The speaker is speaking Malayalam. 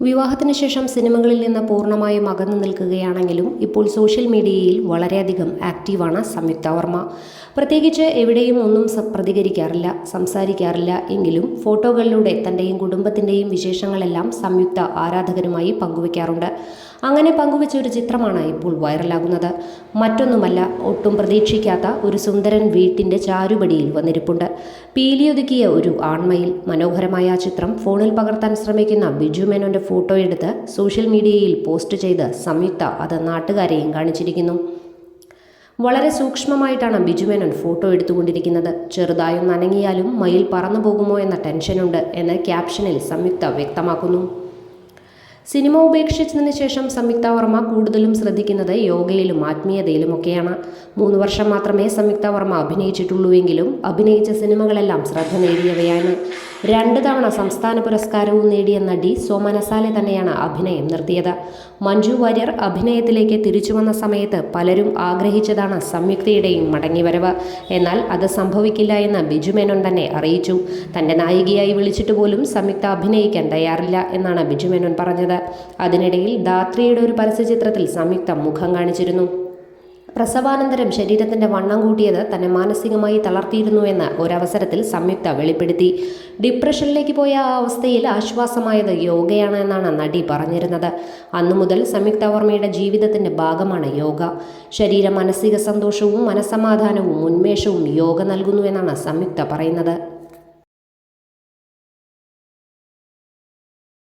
വിവാഹത്തിന് ശേഷം സിനിമകളിൽ നിന്ന് പൂർണമായും അകന്നു നിൽക്കുകയാണെങ്കിലും ഇപ്പോൾ സോഷ്യൽ മീഡിയയിൽ വളരെയധികം ആക്റ്റീവാണ് സംയുക്ത വർമ്മ. പ്രത്യേകിച്ച് എവിടെയും ഒന്നും പ്രതികരിക്കാറില്ല സംസാരിക്കാറില്ല എങ്കിലും ഫോട്ടോകളിലൂടെ തന്റെയും കുടുംബത്തിന്റെയും വിശേഷങ്ങളെല്ലാം സംയുക്ത ആരാധകരുമായി പങ്കുവയ്ക്കാറുണ്ട് അങ്ങനെ പങ്കുവച്ച ഒരു ചിത്രമാണ് ഇപ്പോൾ വൈറലാകുന്നത്. മറ്റൊന്നുമല്ല ഒട്ടും പ്രതീക്ഷിക്കാത്ത ഒരു സുന്ദരൻ വീട്ടിന്റെ ചാരുപടിയിൽ വന്നിരിപ്പുണ്ട്. പീലിയൊതുക്കിയ ഒരു ആൺമയിൽ മനോഹരമായ ചിത്രം ഫോണിൽ പകർത്താൻ ശ്രമിക്കുന്ന ബിജു മേനോന്റെ ഫോട്ടോ എടുത്ത് സോഷ്യൽ മീഡിയയിൽ പോസ്റ്റ് ചെയ്ത് സംയുക്ത അത് നാട്ടുകാരെയും കാണിച്ചിരിക്കുന്നു. വളരെ സൂക്ഷ്മമായിട്ടാണ് ബിജുമേനോൻ ഫോട്ടോ എടുത്തുകൊണ്ടിരിക്കുന്നത്. ചെറുതായും നനങ്ങിയാലും മയിൽ പറന്നു പോകുമോ എന്ന ടെൻഷനുണ്ട് എന്ന് ക്യാപ്ഷനിൽ സംയുക്ത വ്യക്തമാക്കുന്നു. സിനിമ ഉപേക്ഷിച്ചതിന് ശേഷം സംയുക്ത വർമ്മ കൂടുതലും ശ്രദ്ധിക്കുന്നത് യോഗയിലും ആത്മീയതയിലുമൊക്കെയാണ് മൂന്ന് വർഷം മാത്രമേ സംയുക്ത വർമ്മ അഭിനയിച്ചിട്ടുള്ളൂവെങ്കിലും അഭിനയിച്ച സിനിമകളെല്ലാം ശ്രദ്ധ നേടിയവയാണ്. രണ്ട് തവണ സംസ്ഥാന പുരസ്കാരവും നേടിയ നടി സോമനസാലെ തന്നെയാണ് അഭിനയം നിർത്തിയത്. മഞ്ജു വാര്യർ അഭിനയത്തിലേക്ക് തിരിച്ചു വന്ന സമയത്ത് പലരും ആഗ്രഹിച്ചതാണ് സംയുക്തയുടെയും മടങ്ങിവരവ്. എന്നാൽ അത് സംഭവിക്കില്ല എന്ന് ബിജു മേനോൻ തന്നെ അറിയിച്ചു. തന്റെ നായികയായി വിളിച്ചിട്ട് പോലും സംയുക്ത അഭിനയിക്കാൻ തയ്യാറില്ല എന്നാണ് ബിജു മേനോൻ പറഞ്ഞത് അതിനിടയിൽ ധാത്രിയുടെ ഒരു പരസ്യചിത്രത്തിൽ സംയുക്ത മുഖം കാണിച്ചിരുന്നു. പ്രസവാനന്തരം ശരീരത്തിന്റെ വണ്ണം കൂട്ടിയത് തന്നെ മാനസികമായി തളർത്തിയിരുന്നു എന്ന് ഒരവസരത്തിൽ സംയുക്ത വെളിപ്പെടുത്തി. ഡിപ്രഷനിലേക്ക് പോയ ആ അവസ്ഥയിൽ ആശ്വാസമായത് യോഗയാണ് എന്നാണ് നടി പറഞ്ഞിരുന്നത്. അന്നു മുതൽ സംയുക്ത വർമ്മയുടെ ജീവിതത്തിന്റെ ഭാഗമാണ് യോഗ. ശരീര മാനസിക സന്തോഷവും മനസമാധാനവും ഉന്മേഷവും യോഗ നൽകുന്നു എന്നാണ് സംയുക്ത പറയുന്നത്.